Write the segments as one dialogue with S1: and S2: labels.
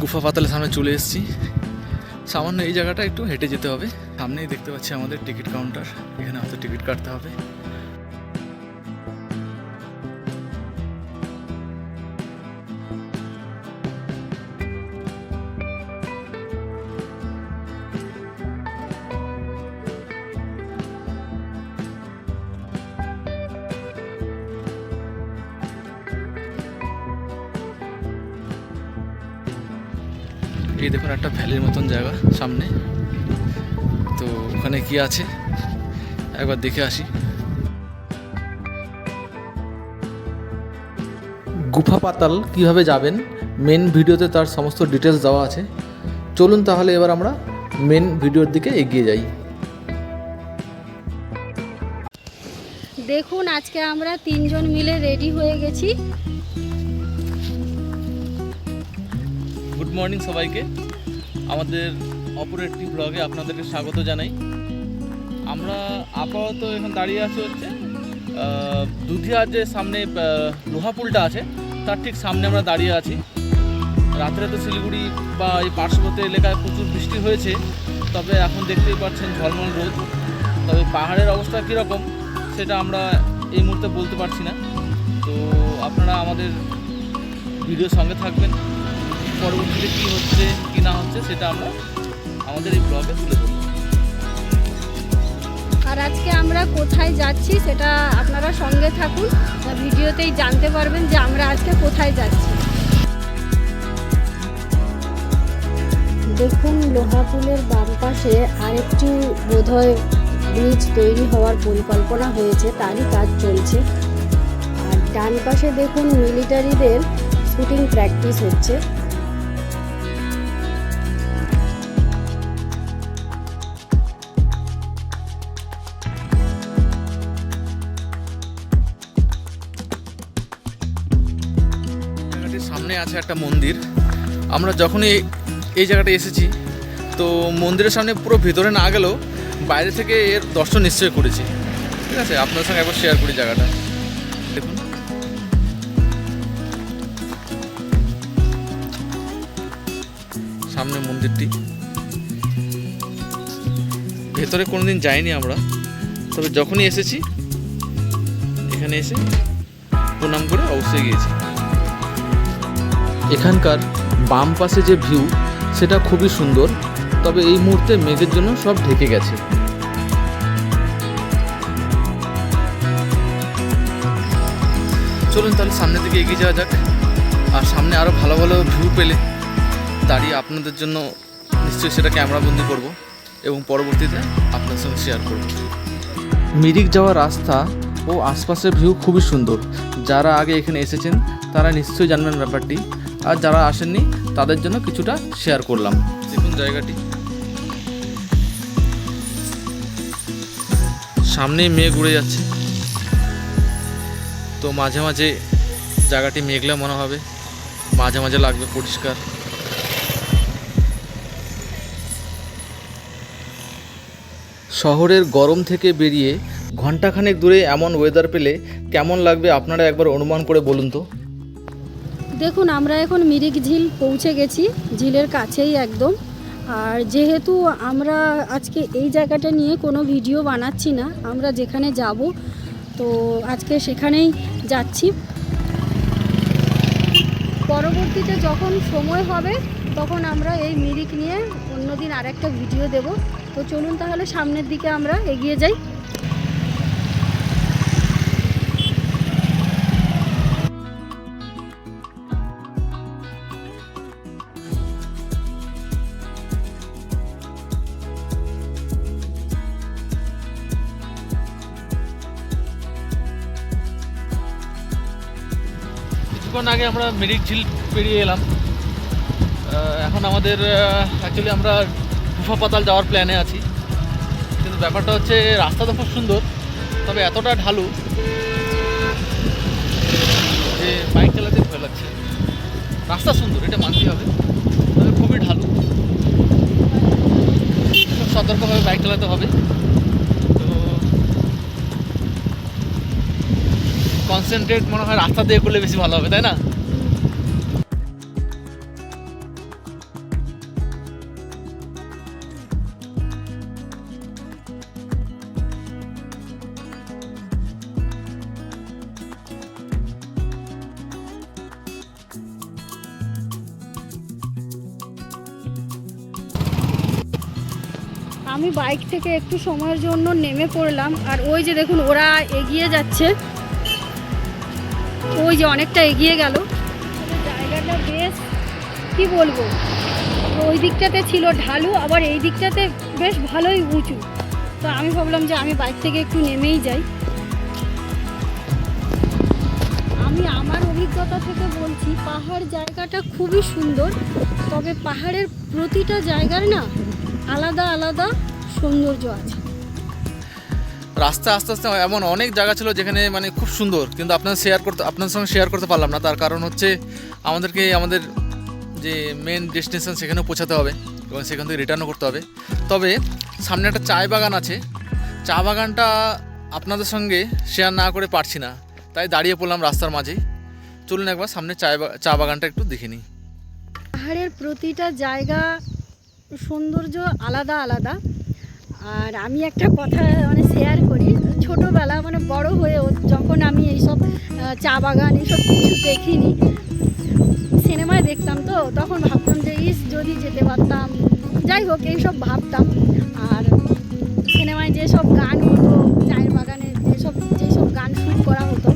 S1: গুফা পাতালের সামনে চলে এসেছি। সামান্য এই জায়গাটা একটু হেঁটে যেতে হবে। সামনেই দেখতে পাচ্ছি আমাদের টিকিট কাউন্টার। এখানে হয়তো টিকিট কাটতে হবে। এই দেখুন একটা ভ্যালির মতন জায়গা সামনে। তো ওখানে কি আছে? একবার দেখে আসি। গুফা পাতাল কীভাবে যাবেন? মেন ভিডিওতে তার সমস্ত ডিটেলস দেওয়া আছে। চলুন তাহলে এবার আমরা মেন ভিডিওর দিকে এগিয়ে যাই।
S2: দেখুন আজকে আমরা তিনজন মিলে রেডি হয়ে গেছি।
S1: মর্নিং সবাইকে। আমাদের অপর একটি ব্লগে আপনাদেরকে স্বাগত জানাই। আমরা আপাতত এখন দাঁড়িয়ে আছি হচ্ছে দুধিয়ার যে সামনে আহ, লোহা পুলটা আছে। তার ঠিক সামনে আমরা দাঁড়িয়ে আছি। রাত্রে তো শিলিগুড়ি বা এই পার্শ্ববর্তী এলাকায় প্রচুর বৃষ্টি হয়েছে তবে এখন দেখতেই পাচ্ছেন ঝলমল রোদ। তবে পাহাড়ের অবস্থা কীরকম সেটা আমরা এই মুহূর্তে বলতে পারছি না। তো আপনারা আমাদের ভিডিওর সঙ্গে থাকবেন। পরবর্তীতে কী হচ্ছে কি না হচ্ছে সেটা আমরা আমাদের এই ব্লগে তুলে ধরব।
S2: আর আজকে আমরা কোথায় যাচ্ছি সেটা আপনারা সঙ্গে থাকুন ভিডিওতেই জানতে পারবেন যে আমরা আজকে কোথায় যাচ্ছি। দেখুন লোহা পুলের বাম পাশে আরেকটি বোধহয় ব্রিজ তৈরি হওয়ার পরিকল্পনা হয়েছে তারই কাজ চলছে। আর ডান পাশে দেখুন মিলিটারিদের শুটিং প্র্যাকটিস হচ্ছে।
S1: আছে একটা মন্দির। আমরা যখনই এই জায়গাটা এসেছি, তো মন্দিরের সামনে পুরো ভিতরে না গেলেও বাইরে থেকে এর দর্শন নিশ্চয়ই করেছি। ঠিক আছে আপনার সঙ্গে একবার শেয়ার করি জায়গাটা। দেখুন। সামনে মন্দিরটি। ভেতরে কোনোদিন যাইনি আমরা, তবে যখনই এসেছি, এখানে এসে প্রণাম করে অবশ্যই গিয়েছি। এখানকার বাম পাশে যে ভিউ, সেটা খুবই সুন্দর। তবে এই মুহূর্তে মেঘের জন্য সব ঢেকে গেছে। চলুন তাহলে সামনের দিকে এগিয়ে যাওয়া যাক। আর সামনে আরও ভালো ভালো ভিউ পেলে দাঁড়িয়ে আপনাদের জন্য নিশ্চয়ই সেটা ক্যামেরাবন্দি করব এবং পরবর্তীতে আপনার সঙ্গে শেয়ার করব। মিরিক যাওয়ার রাস্তা ও আশপাশের ভিউ খুবই সুন্দর। যারা আগে এখানে এসেছেন, তারা নিশ্চয়ই জানবেন ব্যাপারটি। আর যারা আসেননি, তাদের জন্য কিছুটা শেয়ার করলাম। দেখুন জায়গাটি। সামনেই মেঘ উড়ে যাচ্ছে। তো মাঝে মাঝে জায়গাটি মেঘলা মনে হবে। মাঝে মাঝে লাগবে পরিষ্কার। শহরের গরম থেকে বেরিয়ে ঘন্টাখানেক দূরে এমন ওয়েদার পেলে কেমন লাগবে আপনারা একবার অনুমান করে বলুন তো?
S2: দেখুন, আমরা এখন মিরিক ঝিল পৌঁছে গেছি, ঝিলের কাছেই একদম। আর যেহেতু আমরা আজকে এই জায়গাটা নিয়ে কোনো ভিডিও বানাচ্ছি না, আমরা যেখানে যাব, তো আজকে সেখানেই যাচ্ছি। পরবর্তীতে যখন সময় হবে, তখন আমরা এই মিরিক নিয়ে অন্যদিন আরেকটা ভিডিও দেব। তো চলুন তাহলে সামনের দিকে আমরা এগিয়ে যাই।
S1: কিছুক্ষণ আগে আমরা মিরিক ঝিল পেরিয়ে এলাম। এখন আমাদের অ্যাকচুয়ালি আমরা গুফা পাতাল যাওয়ার প্ল্যানে আছি। কিন্তু ব্যাপারটা হচ্ছে, রাস্তা তো খুব সুন্দর, তবে এতটা ঢালু যে বাইক চালাতে ভয় লাগছে। রাস্তা সুন্দর, এটা মানতে হবে, তবে খুবই ঢালু। খুব সতর্কভাবে বাইক চালাতে হবে। কনসেন্ট্রেট মনে হয় রাস্তা দিয়ে করলে বেশি ভালো হবে, তাই না?
S2: আমি বাইক থেকে একটু সময়ের জন্য নেমে পড়লাম, আর ওই যে দেখুন, ওরা এগিয়ে যাচ্ছে। ওই যে অনেকটা এগিয়ে গেল। জায়গাটা বেশ, কি বলব? ওই দিকটাতে ছিল ঢালু, আবার এই দিকটাতে বেশ ভালোই উঁচু। তো আমি ভাবলাম যে আমি বাইক থেকে একটু নেমেই যাই। আমি আমার অভিজ্ঞতা থেকে বলছি, পাহাড় জায়গাটা খুবই সুন্দর, তবে পাহাড়ের প্রতিটা জায়গার না আলাদা আলাদা সৌন্দর্য আছে।
S1: রাস্তা আস্তে আস্তে এমন অনেক জায়গা ছিল যেখানে মানে খুব সুন্দর, কিন্তু আপনার শেয়ার করতে, আপনার সঙ্গে শেয়ার করতে পারলাম না। তার কারণ হচ্ছে আমাদেরকে আমাদের যে মেন ডেস্টিনেশন সেখানেও পৌঁছাতে হবে এবং সেখান থেকে রিটার্নও করতে হবে। তবে সামনে একটা চায় বাগান আছে। চা বাগানটা আপনাদের সঙ্গে শেয়ার না করে পারছি না। তাই দাঁড়িয়ে পড়লাম রাস্তার মাঝেই। চলুন একবার সামনে চা চা বাগানটা একটু দেখে নিই।
S2: পাহাড়ের প্রতিটা জায়গা সৌন্দর্য আলাদা আলাদা। আর আমি একটা কথা মানে শেয়ার করি। ছোটোবেলা মানে বড় হয়েও যখন আমি এইসব চা বাগান এইসব কিছু দেখিনি, সিনেমায় দেখতাম তো, তখন ভাবতাম যে, ইস, যদি যেতে পারতাম। যাই হোক, এইসব ভাবতাম। আর সিনেমায় যেসব গান হতো, চায়ের বাগানে যেসব যেসব গান শুট করা হতো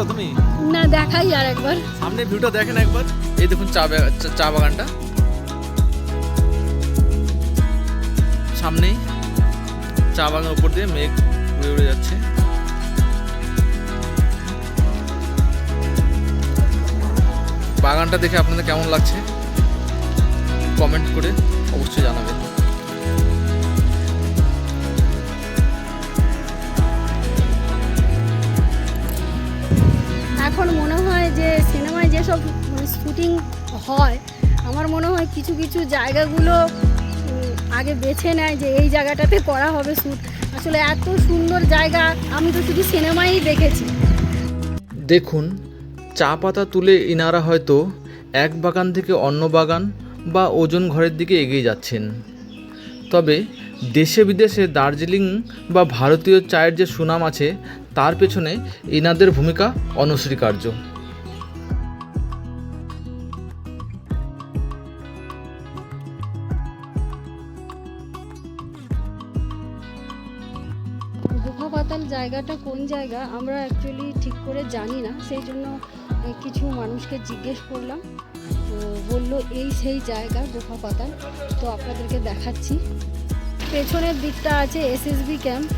S1: ভিউটা তুমি?
S2: না দেখাই আর একবার।
S1: সামনে ভিউটা দেখেন একবার। এই দেখুন চা- চা বাগানটা। সামনেই চা বাগানের উপর দিয়ে মেঘ উড়ে উড়ে যাচ্ছে। বাগানটা দেখে আপনাদের কেমন লাগছে? কমেন্ট করে অবশ্যই জানাবেন।
S2: এখন মনে হয় যে সিনেমায় যেসব মানে শুটিং হয়, আমার মনে হয় কিছু কিছু জায়গাগুলো আগে বেছে নেয় যে এই জায়গাটাতে করা হবে শ্যুট। আসলে এত সুন্দর জায়গা, আমি তো শুধু সিনেমাই দেখেছি।
S1: দেখুন, চা পাতা তুলে ইনারা হয়তো এক বাগান থেকে অন্য বাগান বা ওজন ঘরের দিকে এগিয়ে যাচ্ছেন। তবে দেশে বিদেশে দার্জিলিং বা ভারতীয় চায়ের যে সুনাম আছে তার পেছনে ইনাদের ভূমিকা অনস্বীকার্য।
S2: পাতাল জায়গাটা কোন জায়গা আমরা অ্যাকচুয়ালি ঠিক করে জানি না। সেই জন্য কিছু মানুষকে জিজ্ঞেস করলাম। তো বলল এই সেই জায়গা গুহা পাতাল তো আপনাদেরকে দেখাচ্ছি। পেছনের দিকটা আছে এসএসবি ক্যাম্প।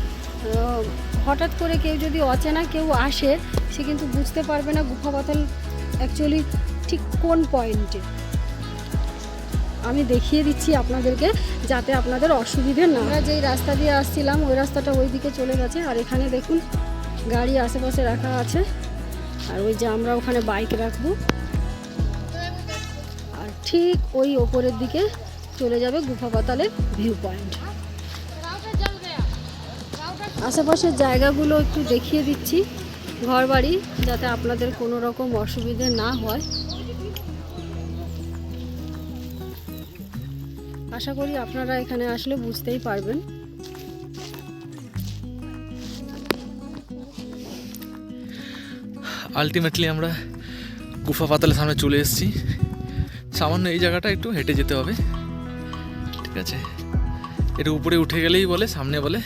S2: হঠাৎ করে কেউ যদি অচেনা কেউ আসে, সে কিন্তু বুঝতে পারবে না গুহা পাতাল অ্যাকচুয়ালি ঠিক কোন পয়েন্টে আমি দেখিয়ে দিচ্ছি আপনাদেরকে যাতে আপনাদের অসুবিধে না আমরা যেই রাস্তা দিয়ে আসছিলাম, ওই রাস্তাটা ওই দিকে চলে গেছে। আর এখানে দেখুন, গাড়ি আশেপাশে রাখা আছে। আর ওই যে আমরা ওখানে বাইক রাখব। আর ঠিক ওই ওপরের দিকে চলে যাবে গুফা পাতালের ভিউ পয়েন্ট আশেপাশের জায়গাগুলো একটু দেখিয়ে দিচ্ছি ঘর বাড়ি যাতে আপনাদের কোনো রকম অসুবিধে না হয়। আশা করি আপনারা এখানে আসলে বুঝতেই পারবেন।
S1: আলটিমেটলি আমরা গুফা পাতালের সামনে চলে এসেছি। সামান্য এই জায়গাটা একটু হেঁটে যেতে হবে। ঠিক আছে? এটা উপরে উঠে গেলেই বলে, সামনে বলে।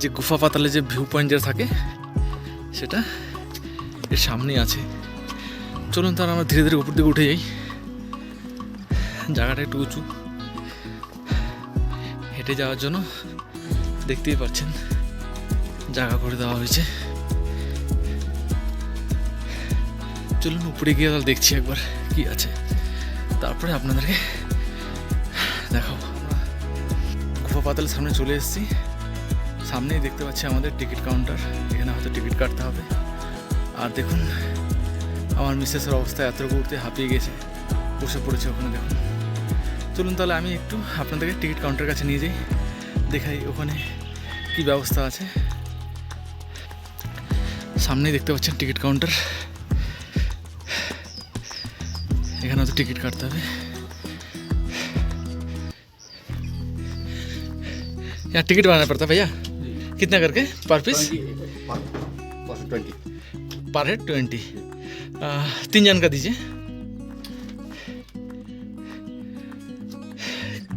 S1: যে গুফা পাতালে যে ভিউ পয়েন্ট যেটা থাকে, সেটা এর সামনেই আছে। চলুন তাহলে আমরা ধীরে ধীরে উপর দিকে উঠে যাই। জায়গাটা একটু উঁচু। হেঁটে যাওয়ার জন্য দেখতেই পাচ্ছেন, জায়গা করে দেওয়া হয়েছে। চলুন উপরে গিয়ে তাহলে দেখছি একবার কি আছে। তারপরে আপনাদেরকে দেখাবো। গুফা পাতালের সামনে চলে এসেছি। সামনেই দেখতে পাচ্ছি আমাদের টিকিট কাউন্টার এখানে হয়তো টিকিট কাটতে হবে আর দেখুন আমার মিসেসের অবস্থা এতটুকু উঠতে হাঁপিয়ে গেছে বসে পড়েছে ওখানে দেখুন চলুন তাহলে আমি একটু আপনাদেরকে টিকিট কাউন্টার কাছে নিয়ে যাই দেখাই ওখানে কি ব্যবস্থা আছে সামনেই দেখতে পাচ্ছেন টিকিট কাউন্টার এখানে হয়তো টিকিট কাটতে হবে यहाँ टिकट बनाना पड़ता है भैया कितना करके? Per piece
S3: twenty
S1: per head twenty तीन जन का दीजिए।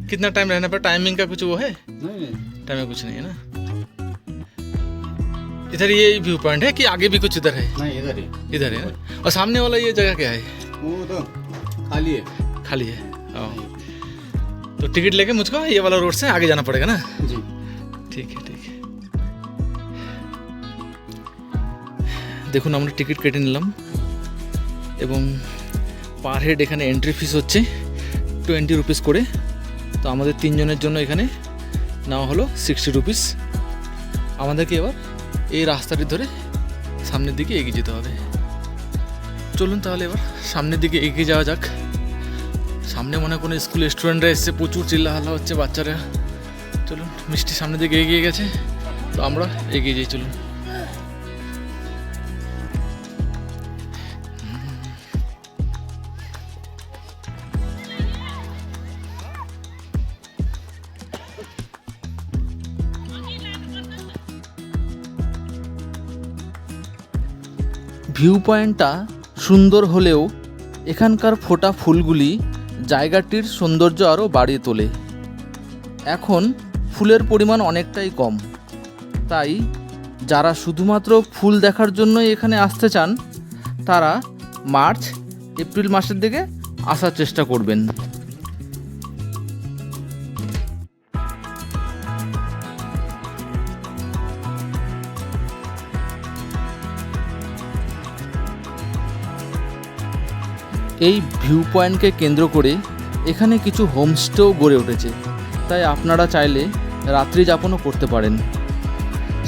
S1: कितना टाइम रहना पर टाइमिंग का कुछ वो है? टाइम कुछ नहीं है ना? इधर ये व्यू पॉइंट है कि आगे भी कुछ इधर है?
S3: नहीं इधर ही।
S1: इधर है ना? और सामने वाला ये जगह क्या है?
S3: वो तो खाली है।
S1: खाली है। तो टिकट लेके मुझको ये वाला रोड से आगे जाना पड़ेगा ना?
S3: जी।
S1: ठीक है ठीक দেখুন, আমরা টিকিট কেটে নিলাম এবং পার হেড এখানে এন্ট্রি ফিস হচ্ছে টোয়েন্টি রুপিস করে। তো আমাদের তিনজনের জন্য এখানে নেওয়া হলো সিক্সটি রুপিস আমাদেরকে এবার এই রাস্তাটি ধরে সামনের দিকে এগিয়ে যেতে হবে। চলুন তাহলে এবার সামনের দিকে এগিয়ে যাওয়া যাক। সামনে মনে কোনো স্কুল স্টুডেন্টরা এসছে, প্রচুর চিল্লাহাল্লা হচ্ছে বাচ্চারা। চলুন, মিষ্টি সামনের দিকে এগিয়ে গেছে। তো আমরা এগিয়ে যাই, চলুন। ভিউ পয়েন্টটা সুন্দর হলেও এখানকার ফোটা ফুলগুলি জায়গাটির সৌন্দর্য আরও বাড়িয়ে তোলে। এখন ফুলের পরিমাণ অনেকটাই কম। তাই যারা শুধুমাত্র ফুল দেখার জন্যই এখানে আসতে চান, তারা মার্চ, এপ্রিল মাসের দিকে আসার চেষ্টা করবেন। এই ভিউ পয়েন্টকে কেন্দ্র করে এখানে কিছু হোমস্টেও গড়ে উঠেছে। তাই আপনারা চাইলে রাত্রি যাপনও করতে পারেন।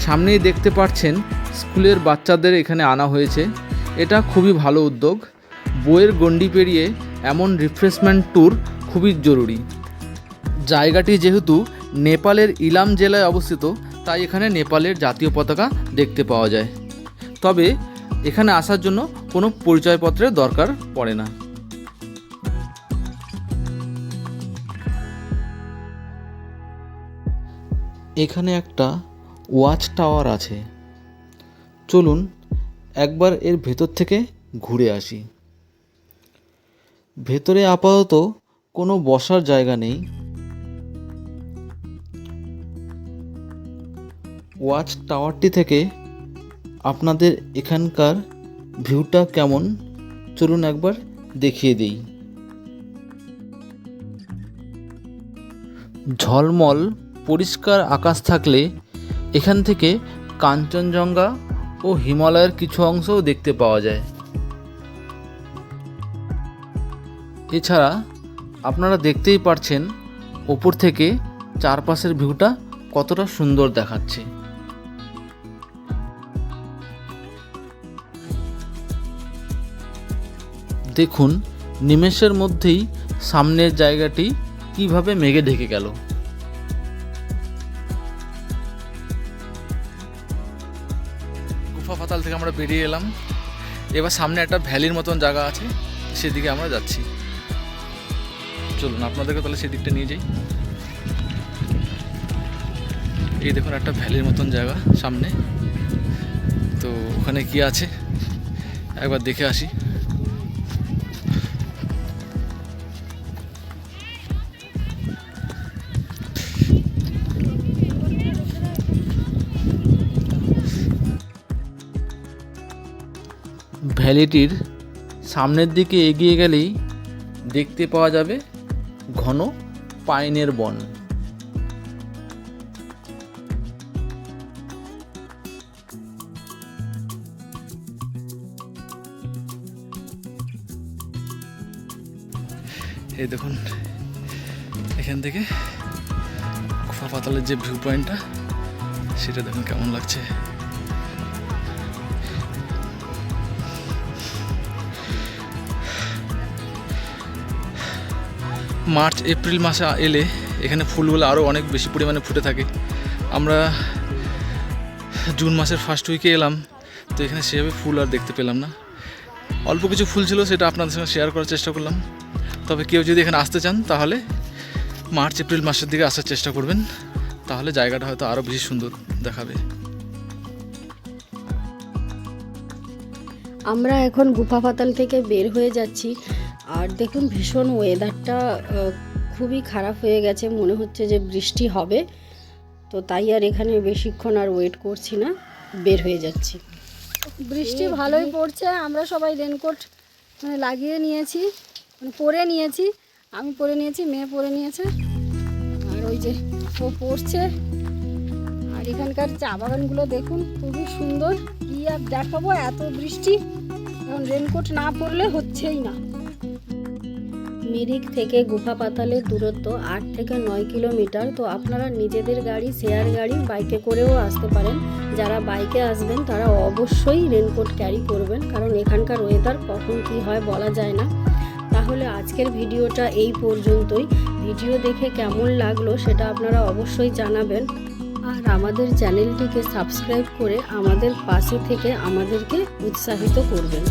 S1: সামনেই দেখতে পাচ্ছেন, স্কুলের বাচ্চাদের এখানে আনা হয়েছে। এটা খুবই ভালো উদ্যোগ। বইয়ের গণ্ডি পেরিয়ে এমন রিফ্রেশমেন্ট ট্যুর খুবই জরুরি। জায়গাটি যেহেতু নেপালের ইলাম জেলায় অবস্থিত, তাই এখানে নেপালের জাতীয় পতাকা দেখতে পাওয়া যায়। তবে এখানে আসার জন্য কোনো পরিচয়পত্রের দরকার পড়ে না। এখানে একটা ওয়াচ টাওয়ার আছে। চলুন একবার এর ভেতর থেকে ঘুরে আসি। ভেতরে আপাতত কোনো বসার জায়গা নেই। ওয়াচ টাওয়ারটি থেকে আপনাদের এখানকার ভিউটা কেমন? চলুন একবার দেখিয়ে দিই। ঝলমল পরিষ্কার আকাশ থাকলে এখান থেকে কাঞ্চনজঙ্ঘা ও হিমালয়ের কিছু অংশও দেখতে পাওয়া যায়। এছাড়া আপনারা দেখতেই পারছেন ওপর থেকে চারপাশের ভিউটা কতটা সুন্দর দেখাচ্ছে। দেখুন, নিমেষের মধ্যেই সামনের জায়গাটি কীভাবে মেঘে ঢেকে গেল। আমরা বেরিয়ে এলাম। এবার সামনে একটা ভ্যালির মতন জায়গা আছে, সেদিকে আমরা যাচ্ছি। চলুন, আপনাদেরকে তাহলে সেদিকটা নিয়ে যাই। এই দেখুন, একটা ভ্যালির মতন জায়গা সামনে। তো ওখানে কি আছে? একবার দেখে আসি। ভ্যালিটির সামনের দিকে এগিয়ে গেলেই দেখতে পাওয়া যাবে ঘন পাইনের বন। এই দেখুন, এখান থেকে কুফা পাতালের যে ভিউ পয়েন্টটা সেটা দেখুন কেমন লাগছে। মার্চ, এপ্রিল মাসে এলে এখানে ফুলগুলো আরও অনেক বেশি পরিমাণে ফুটে থাকে। আমরা জুন মাসের ফার্স্ট উইকে এলাম, তো এখানে সেভাবে ফুল আর দেখতে পেলাম না। অল্প কিছু ফুল ছিল, সেটা আপনাদের সঙ্গে শেয়ার করার চেষ্টা করলাম। তবে কেউ যদি এখানে আসতে চান, তাহলে মার্চ, এপ্রিল মাসের দিকে আসার চেষ্টা করবেন। তাহলে জায়গাটা হয়তো আরও বেশি সুন্দর দেখাবে।
S2: আমরা এখন গুফা পাতাল থেকে বের হয়ে যাচ্ছি। আর দেখুন, ভীষণ ওয়েদারটা খুবই খারাপ হয়ে গেছে। মনে হচ্ছে যে বৃষ্টি হবে। তো তাই আর এখানে বেশিক্ষণ আর ওয়েট করছি না। বের হয়ে যাচ্ছি। বৃষ্টি ভালোই পড়ছে। আমরা সবাই রেনকোট মানে লাগিয়ে নিয়েছি। মানে পরে নিয়েছি। আমি পরে নিয়েছি, মেয়ে পরে নিয়েছে। আর ওই যে ও পড়ছে আর এখানকার চা বাগানগুলো দেখুন, খুবই সুন্দর। আর দেখাবো, এত বৃষ্টি। এখন রেনকোট না পরলে হচ্ছেই না। মিরিক থেকে গুফা পাতালের দূরত্ব আট থেকে নয় কিলোমিটার। তো আপনারা নিজেদের গাড়ি শেয়ার গাড়ি বাইকে করেও আসতে পারেন। যারা বাইকে আসবেন, তারা অবশ্যই রেনকোট ক্যারি করবেন। কারণ এখানকার ওয়েদার কখন কি হয় বলা যায় না। তাহলে আজকের ভিডিওটা এই পর্যন্তই। ভিডিও দেখে কেমন লাগল, সেটা আপনারা অবশ্যই জানাবেন। আর আমাদের চ্যানেলটিকে সাবস্ক্রাইব করে আমাদের পাশে থেকে আমাদেরকে উৎসাহিত করবেন।